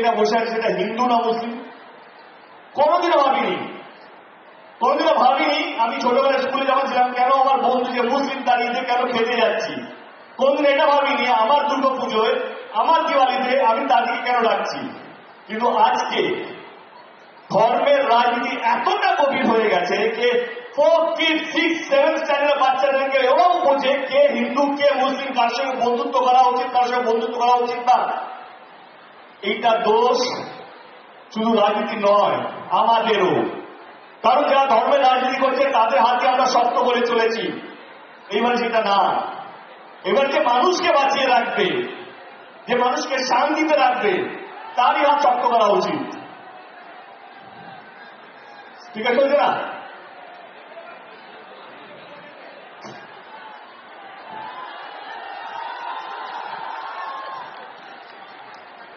মেয়েটা বসে আছে, সেটা হিন্দু না মুসলিম? কোনোদিনও ভাবিনি। কোনোদিনও ভাবিনি আমি ছোটবেলায় স্কুলে যখন ছিলাম, কেন আমার বন্ধু যে মুসলিম দাঁড়িয়েছে কেন খেতে যাচ্ছি? কোনদিন এটা ভাবিনি, আমার দুর্গা পুজোয়, আমার দিওয়ালিতে আমি তাদেরকে কেন ডাকছি? কিন্তু আজকে ধর্মের রাজনীতি এতটা গভীর হয়ে গেছে যে four fifth six seven standard বাচ্চাদেরকে এও বোঝে কে হিন্দু, কে মুসলিম, কার সঙ্গে বন্ধুত্ব করা উচিত, কার সঙ্গে বন্ধুত্ব করা উচিত না। এইটা দোষ শুধু রাজনীতি নয়, আমাদেরও। কারণ যারা ধর্মের রাজনীতি করছে, তাদের হাতে আমরা শক্ত করে চলেছি। এইবার সেটা না। এবার যে মানুষকে বাঁচিয়ে রাখবে, যে মানুষকে শান্তিতে রাখবে, তারই হাত শক্ত করা উচিত। ঠিক আছে না?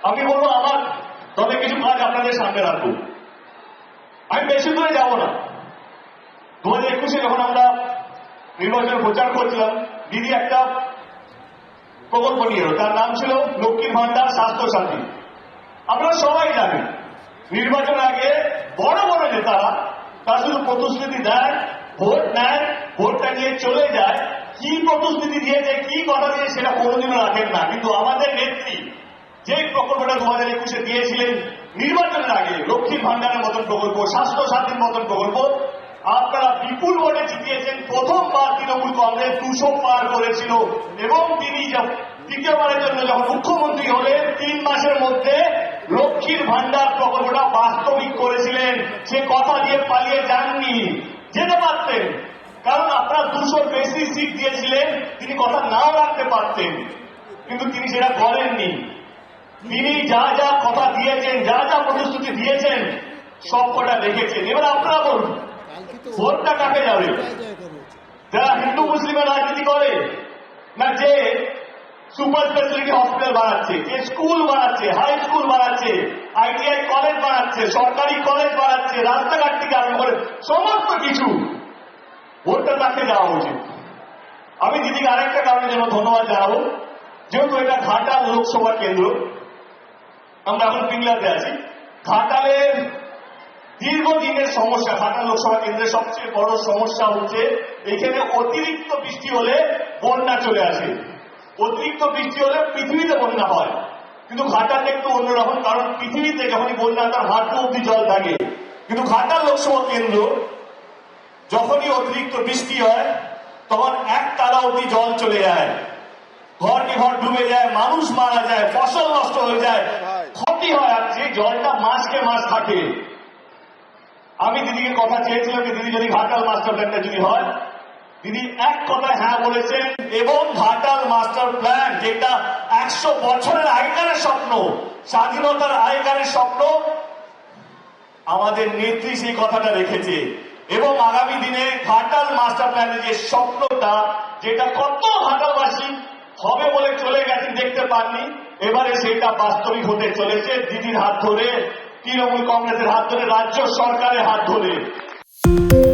আমি বলব, আমার, তবে কিছু কাজ আপনাদের সামনে রাখব। আমি বেশি দূরে যাব না। দু হাজার একুশে যখন আমরা নির্বাচন প্রচার করছিলাম, দিদি একটা প্রকল্প নিয়ে তার নাম ছিল লক্ষ্মীর ভান্ডার স্বাস্থ্য সাথী। আপনারা সবাই জানেন নির্বাচন আগে বড় বড় নেতারা তারা শুধু প্রতিশ্রুতি দেয়, ভোট নেয়, ভোটটা নিয়ে চলে যায়। কি প্রতিশ্রুতি দিয়েছে কি কথা দিয়ে সেটা কোনোদিনও রাখেন না। কিন্তু আমাদের নেত্রী যে প্রকল্পটা দু হাজার একুশে দিয়েছিলেন, নির্বাচনের আগে লক্ষ্মীর ভান্ডারের মতন প্রকল্প স্বাস্থ্য সাথীর মতন প্রকল্প, আপনারা বিপুল ভোটে জিতিয়েছেন, প্রথমবার তৃণমূল কংগ্রেস দুশো পার করেছিল। এবং তিনি দ্বিতীয়বারের জন্য যখন মুখ্যমন্ত্রী হলেন, তিন মাসের মধ্যে লক্ষ্মীর ভান্ডার প্রকল্পটা বাস্তবিক করেছিলেন। সে কথা দিয়ে পালিয়ে যাননি। যেতে পারতেন, কারণ আপনারা দুশোর বেশি সিট দিয়েছিলেন, তিনি কথা নাও রাখতে পারতেন। কিন্তু তিনি সেটা করেননি। তিনি যা যা কথা দিয়েছেন, যা যা প্রতিশ্রুতি দিয়েছেন, সব কটা রেখেছেন এবার আপনারা বলুন, ভোটটা কাকে যাবে। যারা হিন্দু, মুসলিমের রাজনীতি করে, না যে সুপার স্পেশালিটি হসপিটাল বানাচ্ছে, যে স্কুল বানাচ্ছে, হাই স্কুল বানাচ্ছে, আইটিআই কলেজ বানাচ্ছে, সরকারি কলেজ বানাচ্ছে, রাস্তাঘাট থেকে আরম্ভ করে সমস্ত কিছু, ভোটটা তাকে দেওয়া উচিত? আমি দিদিকে আরেকটা কারণের জন্য ধন্যবাদ জানাব। যেহেতু এটা ঘাটাল লোকসভা কেন্দ্র আমরা এখন পিংলাতে আছি। ঘাটালের দীর্ঘদিনের সমস্যা, ঘাটাল লোকসভা কেন্দ্রের সবচেয়ে বড় সমস্যা হচ্ছে এখানে অতিরিক্ত বৃষ্টি হলে বন্যা চলে আসে। অতিরিক্ত বৃষ্টি হলে পৃথিবীতে বন্যা হয়। কিন্তু ঘাটালটা একটু অন্যরকম, কারণ পৃথিবীতে যখনই বন্যা তার হাঁটু অব্দি জল থাকে। কিন্তু ঘাটাল লোকসভা কেন্দ্র যখনই অতিরিক্ত বৃষ্টি হয়, তখন এক তারা অব্দি জল চলে যায়। ঘর ডুবে যায়, মানুষ মারা যায়, ফসল নষ্ট হয়ে যায় মাসকে মাস থাকে। আমি দিদিকে কথা চেয়েছিলাম যে, দিদি, যদি ঘাটাল মাস্টার প্ল্যানটা যদি হয়? দিদি এক কথায় হ্যাঁ বলেছেন, এবং ঘাটাল মাস্টার প্ল্যান যেটা একশো বছরের আগেকারের স্বপ্ন, স্বাধীনতার আগেকারের স্বপ্ন, আমাদের নেত্রী সেই কথাটা রেখেছে। এবং আগামী দিনে ঘাটাল মাস্টার প্ল্যানের যে স্বপ্নটা, যেটা কত ঘাটালবাসী হবে বলে চলে গেছেন দেখতে পাননি। এবারে সেটা বাস্তবিক হতে চলেছে। দিদির হাত ধরে, তৃণমূল কংগ্রেসের হাত ধরে, রাজ্য সরকারের হাত ধরে।